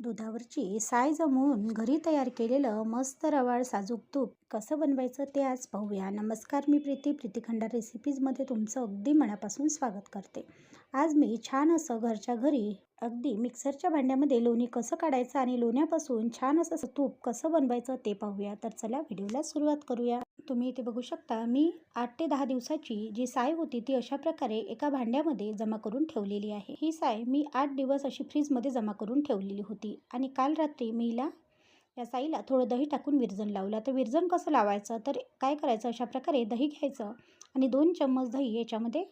दुधावरची साय जमवून घरी तयार केलेलं मस्त रवाळ साजूक तूप कसं बनवायचं ते आज पाहूया. नमस्कार मी प्रीती. प्रीती खंडार रेसिपीजमध्ये तुमचं अगदी मनापासून स्वागत करते. आज मी छान असं घरच्या घरी अगदी मिक्सरच्या भांड्यामध्ये लोणी कसं काढायचं आणि लोण्यापासून छान असं तूप कसं बनवायचं ते पाहूया. तर चला व्हिडिओला सुरुवात करूया. तुम्ही इथे बघू शकता मी आठ ते दहा दिवसाची जी साय होती ती अशा प्रकारे एका भांड्यामध्ये जमा करून ठेवलेली आहे. ही साय मी आठ दिवस अशी फ्रीजमध्ये जमा करून ठेवलेली होती आणि काल रात्री मीला या साईला थोडं दही टाकून विरजन लावलं. तर विरजन कसं लावायचं? तर काय करायचं? अशा प्रकारे दही घ्यायचं आणि दोन चम्मच दही याच्यामध्ये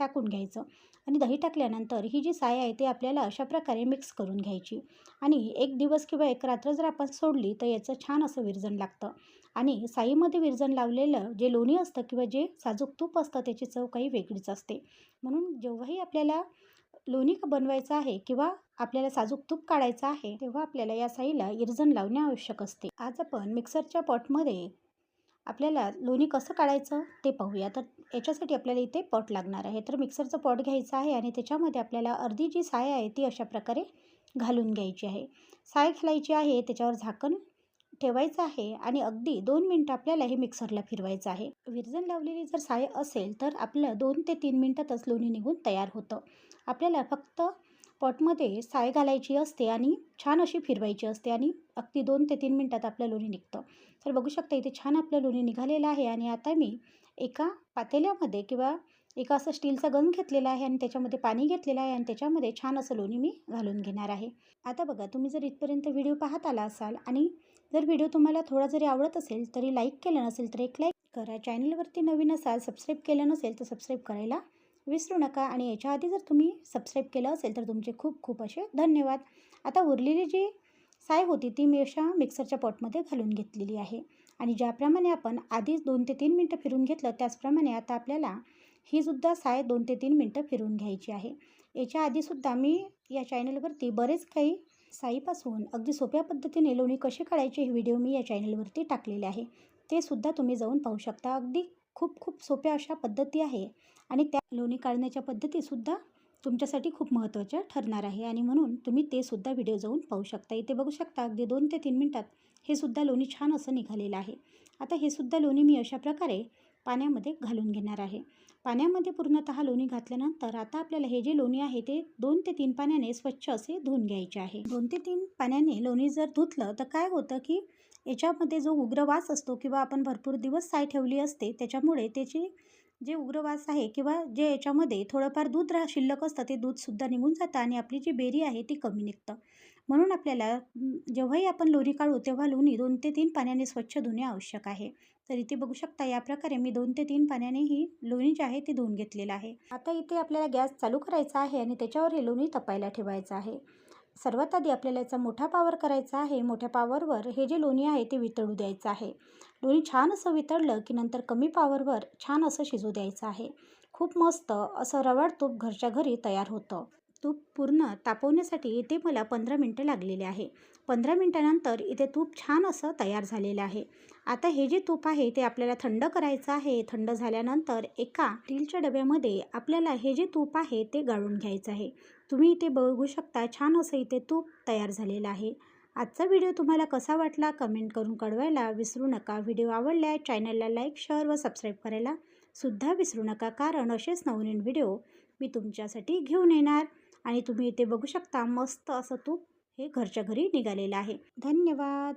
टाकून घ्यायचं. आणि दही टाकल्यानंतर ही जी साय आहे ती आपल्याला अशा प्रकारे मिक्स करून घ्यायची. आणि एक दिवस किंवा एक रात्र जर आपण सोडली तर याचं छान असं विरजण लागतं. आणि साईमध्ये विरजण लावलेलं जे लोणी असतं किंवा जे साजूक तूप असतं त्याची चव काही वेगळीच असते. म्हणून जेव्हाही आपल्याला लोणी बनवायचं आहे किंवा आपल्याला साजूक तूप काढायचं आहे तेव्हा आपल्याला या साईला विरजण लावणे आवश्यक असते. आज आपण मिक्सरच्या पॉटमध्ये आपल्याला लोणी कसं काढायचं ते पाहूया. तर याच्यासाठी आपल्याला इथे पॉट लागणार आहे. तर मिक्सरचं पॉट घ्यायचं आहे आणि त्याच्यामध्ये आपल्याला अर्धी जी साय आहे ती अशा प्रकारे घालून घ्यायची आहे. साय घालायची आहे त्याच्यावर झाकण ठेवायचं आहे आणि अगदी दोन मिनटं आपल्याला हे मिक्सरला फिरवायचं आहे. विरजन लावलेली जर साय असेल तर आपलं दोन ते तीन मिनटातच लोणी निघून तयार होतं. आपल्याला फक्त पॉटमध्ये साय घालायची असते आणि छान अशी फिरवायची असते आणि अगदी दोन ते तीन मिनटात आपलं लोणी निघतं. तर बघू शकता इथे छान आपलं लोणी निघालेलं आहे आणि आता मी एका पातेल्यामध्ये किंवा एका असं स्टीलचा गन घेतलेला आहे आणि त्याच्यामध्ये पाणी घेतलेलं आहे आणि त्याच्यामध्ये छान असं लोणी मी घालून घेणार आहे. आता बघा तुम्ही जर इथपर्यंत व्हिडिओ पाहत आला असाल आणि जर व्हिडिओ तुम्हाला थोडा जरी आवडत असेल तरी लाईक केलं नसेल तर एक लाईक करा. चॅनलवरती नवीन असाल सबस्क्राईब केलं नसेल तर सबस्क्राईब करायला विसरू नका आणि याच्या आधी जर तुम्ही सबस्क्राईब केलं असेल तर तुमचे खूप खूप असे धन्यवाद. आता उरलेली जी साय होती ती मी अशा मिक्सरच्या पॉटमध्ये घालून घेतलेली आहे. आणि ज्याप्रमाणे आपण आधीच दोन ते तीन मिनटं फिरून घेतलं त्याचप्रमाणे आता आपल्याला ही सुद्धा साय दोन ते तीन मिनटं फिरून घ्यायची आहे. याच्या आधीसुद्धा मी या चॅनलवरती बरेच काही साईपासून अगदी सोप्या पद्धतीने लोणी कशी काढायची हे व्हिडिओ मी या चॅनलवरती टाकलेले आहे. ते सुद्धा तुम्ही जाऊन पाहू शकता. अगदी खूप खूप सोप्या अशा पद्धती आहे. आणि त्या लोणी काढण्याच्या पद्धतीसुद्धा तुमच्यासाठी खूप महत्त्वाच्या ठरणार आहे. आणि म्हणून तुम्ही ते सुद्धा व्हिडिओ जाऊन पाहू शकता. इथे बघू शकता अगदी दोन ते तीन मिनटात हे सुद्धा लोणी छान असं निघालेलं आहे. आता हे सुद्धा लोणी मी अशा प्रकारे पाण्यामध्ये घालून घेणार आहे. पाण्यामध्ये पूर्णतः लोणी घातल्यानंतर आता आपल्याला हे जे लोणी आहे ते दोन ते तीन पाण्याने स्वच्छ असे धुवून घ्यायचे आहे. दोन ते तीन पाण्याने लोणी जर धुतलं तर काय होतं की याच्यामध्ये जो उग्र वास असतो किंवा आपण भरपूर दिवस साय ठेवली असते त्याच्यामुळे त्याची जे उग्रवास आहे किंवा जे याच्यामध्ये थोडंफार दूध रा शिल्लक असतं ते दूधसुद्धा निघून जातं आणि आपली जी बेरी आहे ती कमी निघतं. म्हणून आपल्याला जेव्हाही आपण लोणी काढू तेव्हा लोणी दोन ते तीन पाण्याने स्वच्छ धुणे आवश्यक आहे. तर इथे बघू शकता या प्रकारे मी दोन ते तीन पाण्याने ही लोणी जी आहे ती धुवून घेतलेलं आहे. आता इथे आपल्याला गॅस चालू करायचा आहे आणि त्याच्यावर हे लोणी तपायला ठेवायचं आहे. सर्वात आधी आपल्याला याचा मोठा पावर करायचा आहे. मोठ्या पावरवर हे जे लोणी आहे ते वितळू द्यायचं आहे. लोणी छान असं वितळलं की नंतर कमी पावरवर छान असं शिजू द्यायचं आहे. खूप मस्त असं रवाड तूप घरच्या घरी तयार होतं. तूप पूर्ण तापवण्यासाठी इथे मला पंधरा मिनटं लागलेले आहे. पंधरा मिनटानंतर इथे तूप छान असं तयार झालेलं आहे. आता हे जे तूप आहे ते आपल्याला थंड करायचं आहे. थंड झाल्यानंतर एका स्टीलच्या डब्यामध्ये आपल्याला हे जे तूप आहे ते गाळून घ्यायचं आहे. तुम्ही इथे बघू शकता छान असं इथे तूप तयार झालेलं आहे. आजचा व्हिडिओ तुम्हाला कसा वाटला कमेंट करून कळवायला विसरू नका. व्हिडिओ आवडल्या चॅनलला लाईक शेअर व सबस्क्राईब करायला सुद्धा विसरू नका. कारण असेच नवनवीन व्हिडिओ मी तुमच्यासाठी घेऊन येणार. आणि तुम्ही इथे बघू शकता मस्त असं तूप हे घरच्या घरी निघालेलं आहे. धन्यवाद.